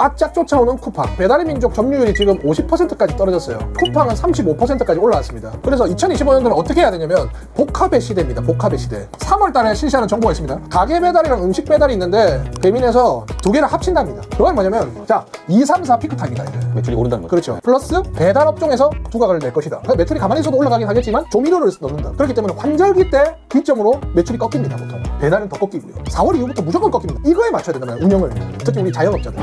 바짝 쫓아오는 쿠팡. 배달의 민족 점유율이 지금 50%까지 떨어졌어요. 쿠팡은 35%까지 올라왔습니다. 그래서 2025년도는 어떻게 해야 되냐면 복합의 시대입니다. 복합의 시대. 3월 달에 실시하는 정보가 있습니다. 가게 배달이랑 음식 배달이 있는데 배민에서 두 개를 합친답니다. 그건 뭐냐면 자, 2, 3, 4 피크타임이다 이제. 매출이 오른다는 거죠. 그렇죠. 플러스 배달 업종에서 두각을 낼 것이다. 그러니까 매출이 가만히 있어도 올라가긴 하겠지만 조미료를 넣는다. 그렇기 때문에 환절기 때 기점으로 매출이 꺾입니다. 보통. 배달은 더 꺾이고요. 4월 이후부터 무조건 꺾입니다. 이거에 맞춰야 된다면 운영을. 특히 우리 자영업자들.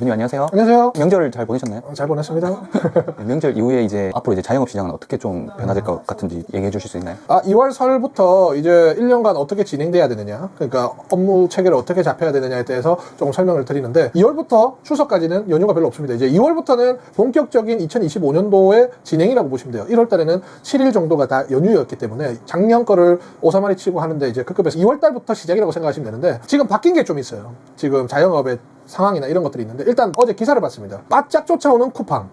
대표님 안녕하세요. 안녕하세요. 명절 잘 보내셨나요? 어, 잘 보냈습니다. 네, 명절 이후에 이제 앞으로 이제 자영업 시장은 어떻게 좀 변화될 것 같은지 얘기해 주실 수 있나요? 아, 2월 설부터 이제 1년간 어떻게 진행돼야 되느냐, 그러니까 업무 체계를 어떻게 잡혀야 되느냐에 대해서 조금 설명을 드리는데, 2월부터 추석까지는 연휴가 별로 없습니다. 이제 2월부터는 본격적인 2025년도의 진행이라고 보시면 돼요. 1월 달에는 7일 정도가 다 연휴였기 때문에 작년 거를 오사마리 치고 하는데 이제 그 급에서 2월 달부터 시작이라고 생각하시면 되는데, 지금 바뀐 게 좀 있어요. 지금 자영업의 상황이나 이런 것들이 있는데, 일단 어제 기사를 봤습니다. 바짝 쫓아오는 쿠팡.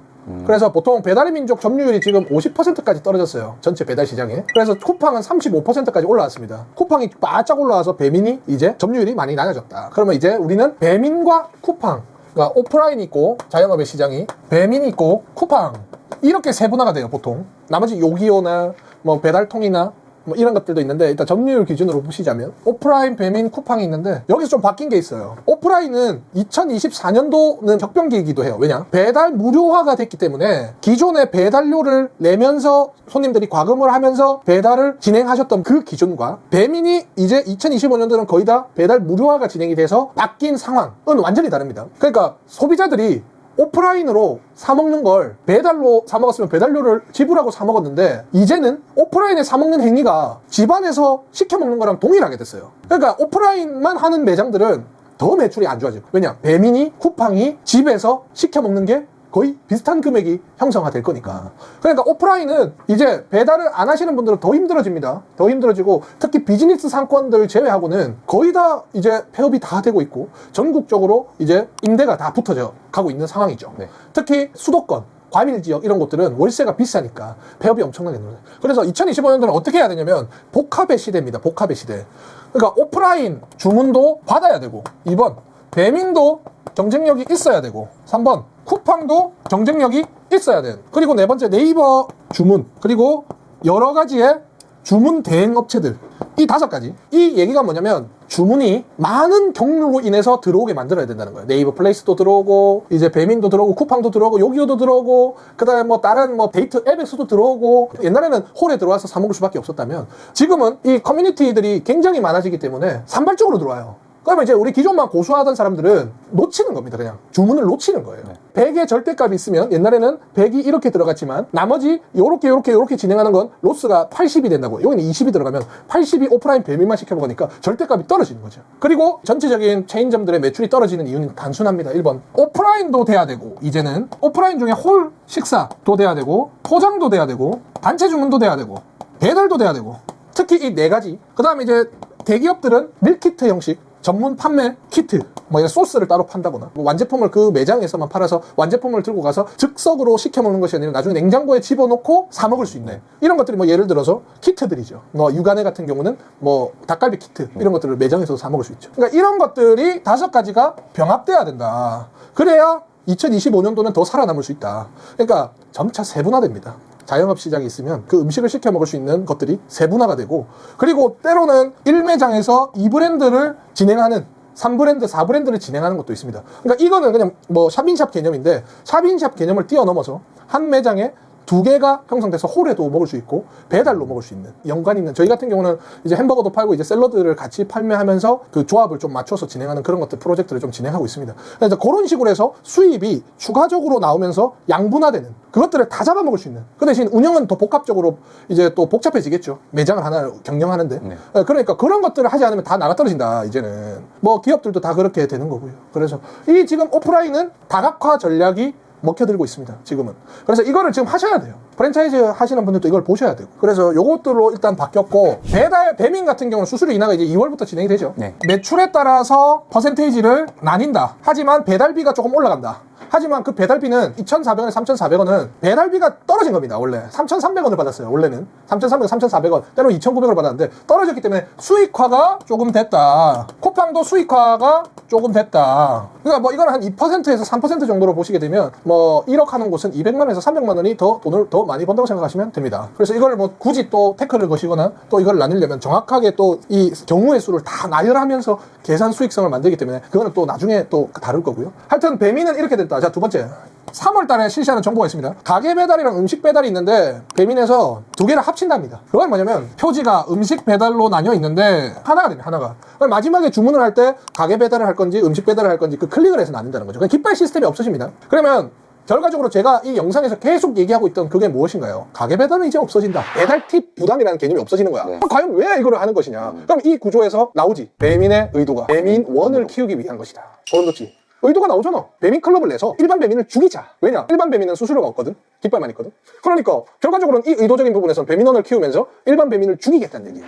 그래서 보통 배달의 민족 점유율이 지금 50%까지 떨어졌어요. 전체 배달 시장에. 그래서 쿠팡은 35%까지 올라왔습니다. 쿠팡이 바짝 올라와서 배민이 이제 점유율이 많이 낮아졌다. 그러면 이제 우리는 배민과 쿠팡, 그러니까 오프라인 있고 자영업의 시장이 배민이 있고 쿠팡 이렇게 세분화가 돼요, 보통. 나머지 요기요나 뭐 배달통이나 뭐 이런 것들도 있는데 일단 점유율 기준으로 보시자면 오프라인 배민 쿠팡이 있는데 여기서 좀 바뀐 게 있어요. 오프라인은 2024년도는 적병기이기도 해요. 왜냐? 배달 무료화가 됐기 때문에 기존의 배달료를 내면서 손님들이 과금을 하면서 배달을 진행하셨던 그 기준과 배민이 이제 2025년도는 거의 다 배달 무료화가 진행이 돼서 바뀐 상황은 완전히 다릅니다. 그러니까 소비자들이 오프라인으로 사 먹는 걸 배달로 사 먹었으면 배달료를 지불하고 사 먹었는데 이제는 오프라인에 사 먹는 행위가 집안에서 시켜 먹는 거랑 동일하게 됐어요. 그러니까 오프라인만 하는 매장들은 더 매출이 안 좋아지고 왜냐 배민이 쿠팡이 집에서 시켜 먹는 게 거의 비슷한 금액이 형성화될 거니까. 그러니까 오프라인은 이제 배달을 안 하시는 분들은 더 힘들어집니다. 더 힘들어지고 특히 비즈니스 상권들 제외하고는 거의 다 이제 폐업이 다 되고 있고 전국적으로 이제 임대가 다 붙어져 가고 있는 상황이죠. 네. 특히 수도권 과밀 지역 이런 곳들은 월세가 비싸니까 폐업이 엄청나게 늘어요. 그래서 2025년도는 어떻게 해야 되냐면 복합의 시대입니다. 복합의 시대. 그러니까 오프라인 주문도 받아야 되고 2번 배민도 경쟁력이 있어야 되고 3번. 쿠팡도 경쟁력이 있어야 돼. 그리고 네 번째 네이버 주문. 그리고 여러 가지의 주문 대행 업체들. 이 다섯 가지. 이 얘기가 뭐냐면 주문이 많은 경로로 인해서 들어오게 만들어야 된다는 거예요. 네이버 플레이스도 들어오고 이제 배민도 들어오고 쿠팡도 들어오고 요기요도 들어오고 그 다음에 뭐 다른 뭐 데이트 앱에서도 들어오고. 옛날에는 홀에 들어와서 사 먹을 수밖에 없었다면 지금은 이 커뮤니티들이 굉장히 많아지기 때문에 산발적으로 들어와요 그러면 이제 우리 기존만 고수하던 사람들은 놓치는 겁니다, 그냥. 주문을 놓치는 거예요. 100의 절대값이 있으면 옛날에는 100이 이렇게 들어갔지만 나머지 요렇게 요렇게 요렇게 진행하는 건 로스가 80이 된다고. 여기는 20이 들어가면 80이 오프라인 배민만 시켜 먹으니까 절대값이 떨어지는 거죠. 그리고 전체적인 체인점들의 매출이 떨어지는 이유는 단순합니다. 1번. 오프라인도 돼야 되고 이제는 오프라인 중에 홀 식사도 돼야 되고 포장도 돼야 되고 단체 주문도 돼야 되고 배달도 돼야 되고 특히 이 네 가지. 그 다음에 이제 대기업들은 밀키트 형식 전문 판매 키트, 뭐 이런 소스를 따로 판다거나 뭐 완제품을 그 매장에서만 팔아서 완제품을 들고 가서 즉석으로 시켜 먹는 것이 아니라 나중에 냉장고에 집어넣고 사 먹을 수 있는 이런 것들이 뭐 예를 들어서 키트들이죠. 뭐 육안에 같은 경우는 뭐 닭갈비 키트 이런 것들을 매장에서 사 먹을 수 있죠. 그러니까 이런 것들이 다섯 가지가 병합돼야 된다. 그래야 2025년도는 더 살아남을 수 있다. 그러니까 점차 세분화됩니다. 자영업 시장이 있으면 그 음식을 시켜 먹을 수 있는 것들이 세분화가 되고 그리고 때로는 1매장에서 2브랜드를 진행하는 3브랜드, 4브랜드를 진행하는 것도 있습니다. 그러니까 이거는 그냥 뭐 샵인샵 개념인데 샵인샵 개념을 뛰어넘어서 한 매장에 두 개가 형성돼서 홀에도 먹을 수 있고 배달로 먹을 수 있는 연관 있는 저희 같은 경우는 이제 햄버거도 팔고 이제 샐러드를 같이 판매하면서 그 조합을 좀 맞춰서 진행하는 그런 것들 프로젝트를 좀 진행하고 있습니다. 그래서 그런 식으로 해서 수입이 추가적으로 나오면서 양분화되는 그것들을 다 잡아먹을 수 있는 그 대신 운영은 더 복합적으로 이제 또 복잡해지겠죠 매장을 하나 경영하는데 네. 예, 그러니까 그런 것들을 하지 않으면 다 나가 떨어진다 이제는 뭐 기업들도 다 그렇게 되는 거고요. 그래서 이 지금 오프라인은 다각화 전략이 먹혀들고 있습니다. 지금은. 그래서 이거를 지금 하셔야 돼요. 프랜차이즈 하시는 분들도 이걸 보셔야 되고. 그래서 요것들로 일단 바뀌었고 배달 배민 같은 경우는 수수료 인하가 이제 2월부터 진행이 되죠. 네. 매출에 따라서 퍼센테이지를 나뉜다. 하지만 배달비가 조금 올라간다. 하지만 그 배달비는 2,400원에 3,400원은 배달비가 떨어진 겁니다. 원래 3,300원을 받았어요. 원래는 3,300원, 3,400원, 때로는 2,900원을 받았는데 떨어졌기 때문에 수익화가 조금 됐다. 쿠팡도 수익화가 조금 됐다. 그러니까 뭐 이건 한 2%에서 3% 정도로 보시게 되면 뭐 1억 하는 곳은 200만 원에서 300만 원이 더 돈을 더 많이 번다고 생각하시면 됩니다. 그래서 이걸 뭐 굳이 또 태클을 거시거나 또 이걸 나누려면 정확하게 또 이 경우의 수를 다 나열하면서 계산 수익성을 만들기 때문에 그거는 또 나중에 또 다룰 거고요. 하여튼 배민은 이렇게 됐다. 자, 두 번째. 3월 달에 실시하는 정보가 있습니다. 가게 배달이랑 음식 배달이 있는데 배민에서 두 개를 합친답니다. 그건 뭐냐면 표지가 음식 배달로 나뉘어 있는데 하나가 됩니다. 하나가. 그럼 마지막에 주문을 할 때 가게 배달을 할 건지 음식 배달을 할 건지 그 클릭을 해서 나눈다는 거죠. 그러니까 깃발 시스템이 없어집니다. 그러면 결과적으로 제가 이 영상에서 계속 얘기하고 있던 그게 무엇인가요? 가게 배달은 이제 없어진다. 배달 팁 부담이라는 개념이 없어지는 거야. 네. 과연 왜 이거를 하는 것이냐? 그럼 이 구조에서 나오지. 배민의 의도가 배민 원을 키우기 위한 것이다. 돋지. 의도가 나오잖아. 배민 클럽을 내서 일반 배민을 죽이자. 왜냐? 일반 배민은 수수료가 없거든. 깃발만 있거든. 그러니까 결과적으로는 이 의도적인 부분에서는 배민원을 키우면서 일반 배민을 죽이겠다는 얘기야.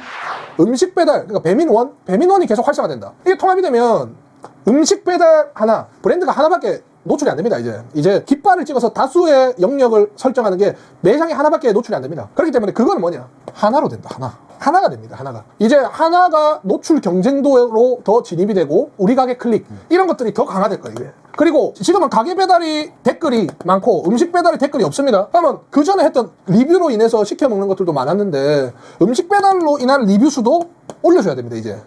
음식 배달, 그러니까 배민원, 배민원이 계속 활성화된다. 이게 통합이 되면 음식 배달 하나, 브랜드가 하나밖에 노출이 안 됩니다, 이제. 이제 깃발을 찍어서 다수의 영역을 설정하는 게 매장에 하나밖에 노출이 안 됩니다. 그렇기 때문에 그건 뭐냐? 하나로 된다, 하나. 하나가 됩니다, 하나가. 이제 하나가 노출 경쟁도로 더 진입이 되고, 우리 가게 클릭, 이런 것들이 더 강화될 거예요, 이게. 그리고 지금은 가게 배달이 댓글이 많고 음식 배달이 댓글이 없습니다. 그러면 그 전에 했던 리뷰로 인해서 시켜 먹는 것들도 많았는데 음식 배달로 인한 리뷰 수도 올려줘야 됩니다, 이제.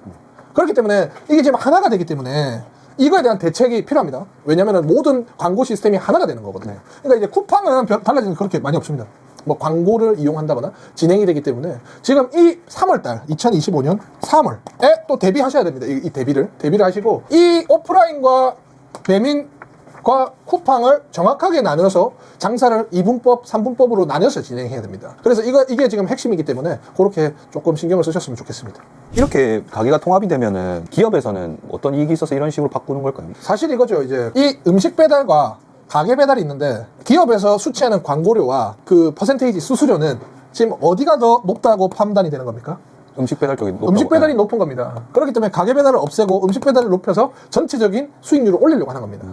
그렇기 때문에 이게 지금 하나가 되기 때문에 이거에 대한 대책이 필요합니다. 왜냐하면 모든 광고 시스템이 하나가 되는 거거든요. 그러니까 이제 쿠팡은 별- 달라지는 게 그렇게 많이 없습니다. 뭐 광고를 이용한다거나 진행이 되기 때문에 지금 이 3월달 2025년 3월에 또 대비하셔야 됩니다. 이, 이 대비를 대비를 하시고 이 오프라인과 배민 과 쿠팡을 정확하게 나눠서 장사를 2분법, 3분법으로 나눠서 진행해야 됩니다. 그래서 이거 이게 지금 핵심이기 때문에 그렇게 조금 신경을 쓰셨으면 좋겠습니다. 이렇게 가게가 통합이 되면은 기업에서는 어떤 이익이 있어서 이런 식으로 바꾸는 걸까요? 사실 이거죠. 이제 이 음식 배달과 가게 배달이 있는데 기업에서 수취하는 광고료와 그 퍼센테이지 수수료는 지금 어디가 더 높다고 판단이 되는 겁니까? 음식 배달 쪽이 높다고. 음식 배달이 높은 겁니다. 그렇기 때문에 가게 배달을 없애고 음식 배달을 높여서 전체적인 수익률을 올리려고 하는 겁니다.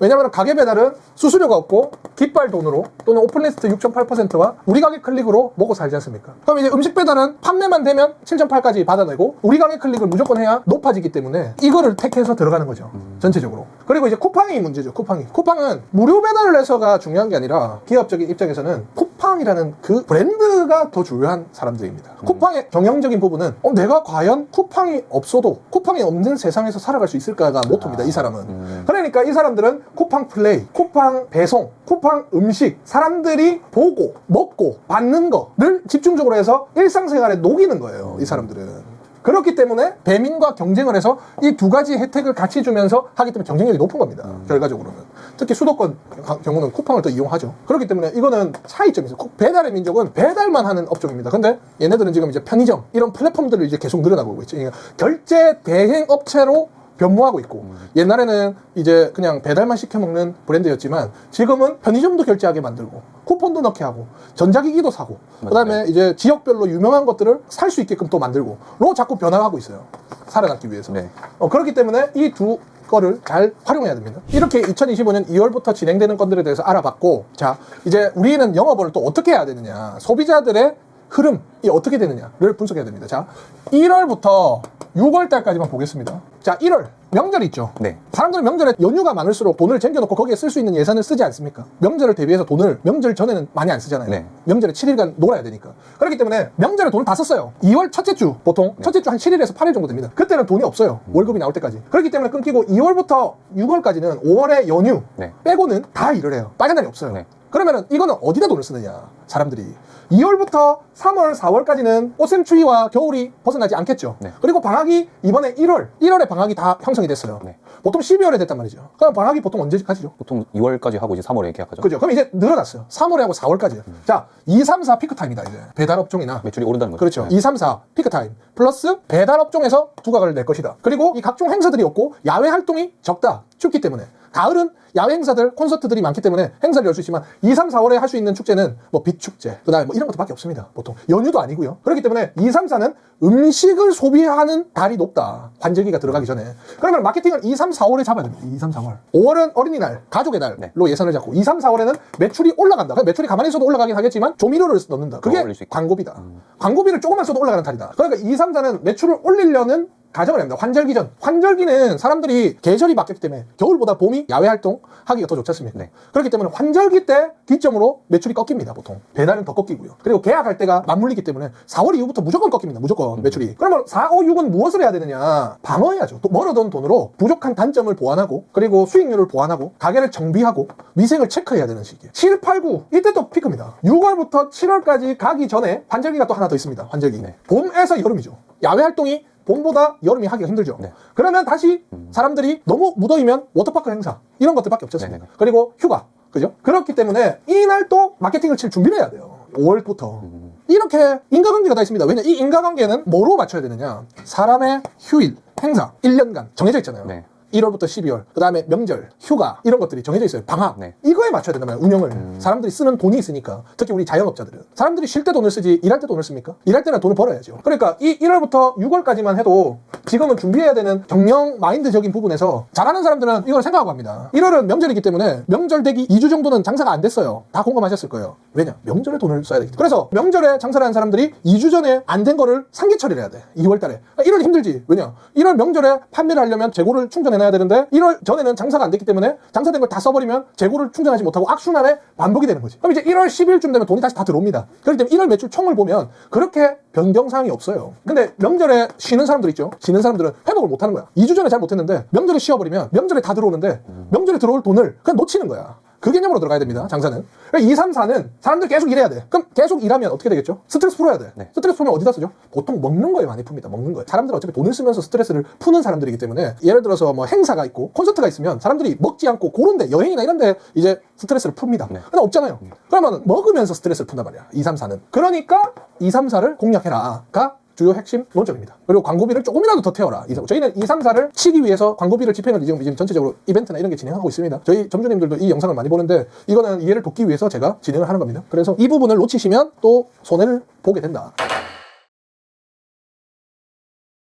왜냐하면 가게 배달은 수수료가 없고 깃발 돈으로 또는 오픈리스트 6.8%와 우리 가게 클릭으로 먹고 살지 않습니까? 그럼 이제 음식 배달은 판매만 되면 7.8까지 받아내고 우리 가게 클릭을 무조건 해야 높아지기 때문에 이거를 택해서 들어가는 거죠. 전체적으로. 그리고 이제 쿠팡이 문제죠. 쿠팡이. 쿠팡은 무료 배달을 해서가 중요한 게 아니라 기업적인 입장에서는 쿠팡이라는 그 브랜드가 더 중요한 사람들입니다. 쿠팡의 정형적인 부분은 어, 내가 과연 쿠팡이 없어도 쿠팡이 없는 세상에서 살아갈 수 있을까가 모토입니다. 이 사람은. 그러니까 이 사람들은 쿠팡 플레이, 쿠팡 배송, 쿠팡 음식 사람들이 보고 먹고 받는 거를 집중적으로 해서 일상생활에 녹이는 거예요. 이 사람들은. 그렇기 때문에 배민과 경쟁을 해서 이 두 가지 혜택을 같이 주면서 하기 때문에 경쟁력이 높은 겁니다. 결과적으로는. 특히 수도권 가- 경우는 쿠팡을 더 이용하죠. 그렇기 때문에 이거는 차이점이 있어요. 쿠- 배달의 민족은 배달만 하는 업종입니다. 근데 얘네들은 지금 이제 편의점 이런 플랫폼들을 이제 계속 늘어나고 있죠. 그러니까 결제 대행 업체로 변모하고 있고. 옛날에는 이제 그냥 배달만 시켜 먹는 브랜드였지만 지금은 편의점도 결제하게 만들고 쿠폰도 넣게 하고 전자기기도 사고. 그다음에 이제 지역별로 유명한 것들을 살 수 있게끔 또 만들고로 자꾸 변화하고 있어요. 살아남기 위해서. 네. 어, 그렇기 때문에 이두 거를 잘 활용해야 됩니다. 이렇게 2025년 2월부터 진행되는 건들에 대해서 알아봤고, 자, 이제 우리는 영업을 또 어떻게 해야 되느냐. 소비자들의 흐름이 어떻게 되느냐를 분석해야 됩니다. 자, 1월부터 6월 달까지만 보겠습니다. 자, 1월. 명절 있죠. 네. 사람들은 명절에 연휴가 많을수록 돈을 챙겨놓고 거기에 쓸 수 있는 예산을 쓰지 않습니까? 명절을 대비해서 돈을 명절 전에는 많이 안 쓰잖아요. 네. 명절에 7일간 놀아야 되니까. 그렇기 때문에 명절에 돈을 다 썼어요. 2월 첫째 주 보통 첫째 주 한 7일에서 8일 정도 됩니다. 그때는 돈이 없어요. 월급이 나올 때까지. 그렇기 때문에 끊기고 2월부터 6월까지는 5월의 연휴 네. 빼고는 다 일을 해요. 빨간 날이 없어요. 네. 그러면은 이거는 어디다 돈을 쓰느냐 사람들이 2월부터 3월 4월까지는 오샘추위와 겨울이 벗어나지 않겠죠 네. 그리고 방학이 이번에 1월 1월에 방학이 다 형성이 됐어요 네. 보통 12월에 됐단 말이죠 그럼 방학이 보통 언제까지죠 보통 2월까지 하고 이제 3월에 계약하죠. 그죠 그럼 이제 늘어났어요 3월에 하고 4월까지요 자 2, 3, 4 피크타임이다 이제 배달업종이나 매출이 오른다는 거죠. 그렇죠. 네. 2, 3, 4 피크타임 플러스 배달업종에서 두각을 낼 것이다. 그리고 이 각종 행사들이 없고 야외 활동이 적다. 춥기 때문에. 가을은 야외 행사들, 콘서트들이 많기 때문에 행사를 열 수 있지만 2, 3, 4월에 할 수 있는 축제는 뭐 빛축제, 그다음에 뭐 이런 것도밖에 없습니다. 보통 연휴도 아니고요. 그렇기 때문에 2, 3, 4는 음식을 소비하는 달이 높다. 관절기가 들어가기 전에. 그러면 마케팅을 2, 3, 4월에 잡아야 됩니다. 2, 3, 4월. 5월은 어린이날, 가족의 달로 네. 예산을 잡고 2, 3, 4월에는 매출이 올라간다. 그냥 매출이 가만히 있어도 올라가긴 하겠지만 조미료를 넣는다. 그게. 광고비다. 광고비를 조금만 써도 올라가는 달이다. 그러니까 2, 3, 4는 매출을 올리려는 가정을 합니다. 환절기 전. 환절기는 사람들이 계절이 바뀌기 때문에 겨울보다 봄이 야외 활동 하기가 더 좋지 않습니까? 네. 그렇기 때문에 환절기 때 기점으로 매출이 꺾입니다. 보통. 배달은 더 꺾이고요. 그리고 계약할 때가 맞물리기 때문에 4월 이후부터 무조건 꺾입니다. 무조건 매출이. 그러면 4, 5, 6은 무엇을 해야 되느냐? 방어해야죠. 또 벌어둔 돈으로 부족한 단점을 보완하고 그리고 수익률을 보완하고 가게를 정비하고 위생을 체크해야 되는 시기에 7, 8, 9 이때 또 피크입니다. 6월부터 7월까지 가기 전에 환절기가 또 하나 더 있습니다. 환절기. 네. 봄에서 여름이죠. 야외 활동이 봄보다 여름이 하기가 힘들죠. 네. 그러면 다시 사람들이 너무 무더위면 워터파크 행사 이런 것들밖에 없지 않습니까? 네네네. 그리고 휴가 그죠? 그렇기 때문에 이날 또 마케팅을 칠 준비를 해야 돼요. 5월부터 이렇게 인과관계가 다 있습니다. 왜냐 이 인과관계는 뭐로 맞춰야 되느냐? 사람의 휴일, 행사 1년간 정해져 있잖아요. 네. 1월부터 12월, 그 다음에 명절, 휴가 이런 것들이 정해져 있어요. 방학 네. 이거에 맞춰야 된단 말이에요. 운영을 사람들이 쓰는 돈이 있으니까 특히 우리 자영업자들은 사람들이 쉴 때 돈을 쓰지 일할 때 돈을 씁니까? 일할 때는 돈을 벌어야죠. 그러니까 이 1월부터 6월까지만 해도 지금은 준비해야 되는 경영 마인드적인 부분에서 잘하는 사람들은 이걸 생각하고 합니다. 1월은 명절이기 때문에 명절 되기 2주 정도는 장사가 안 됐어요. 다 공감하셨을 거예요. 왜냐? 명절에 돈을 써야 되기 때문에. 그래서 명절에 장사를 하는 사람들이 2주 전에 안 된 거를 상기 처리를 해야 돼. 2월 달에. 1월 힘들지. 왜냐? 1월 명절에 판매를 하려면 재고를 충전해놔야 되는데 1월 전에는 장사가 안 됐기 때문에 장사된 걸 다 써버리면 재고를 충전하지 못하고 악순환의 반복이 되는 거지. 그럼 이제 1월 10일쯤 되면 돈이 다시 다 들어옵니다. 그렇기 때문에 1월 매출 총을 보면 그렇게 변경사항이 없어요. 근데 명절에 쉬는 사람들 있죠? 쉬는 사람들은 회복을 못 하는 거야. 2주 전에 잘 못했는데 명절에 쉬어버리면 명절에 다 들어오는데 명절에 들어올 돈을 그냥 놓치는 거야. 그 개념으로 들어가야 됩니다. 장사는. 2, 3, 4는 사람들 계속 일해야 돼. 그럼 계속 일하면 어떻게 되겠죠? 스트레스 풀어야 돼. 네. 스트레스 풀면 어디다 쓰죠? 보통 먹는 거에 많이 풉니다. 먹는 거에. 사람들은 어차피 돈을 쓰면서 스트레스를 푸는 사람들이기 때문에 예를 들어서 뭐 행사가 있고 콘서트가 있으면 사람들이 먹지 않고 그런데 여행이나 이런데 이제 스트레스를 풉니다. 네. 근데 없잖아요. 그러면 먹으면서 스트레스를 푼단 말이야. 2, 3, 4는. 그러니까 2, 3, 4를 공략해라가 주요 핵심 논점입니다. 그리고 광고비를 조금이라도 더 태워라. 이- 저희는 2, 3, 4를 치기 위해서 광고비를 집행을 지금, 지금 전체적으로 이벤트나 이런 게 진행하고 있습니다. 저희 점주님들도 이 영상을 많이 보는데 이거는 이해를 돕기 위해서 제가 진행을 하는 겁니다. 그래서 이 부분을 놓치시면 또 손해를 보게 된다.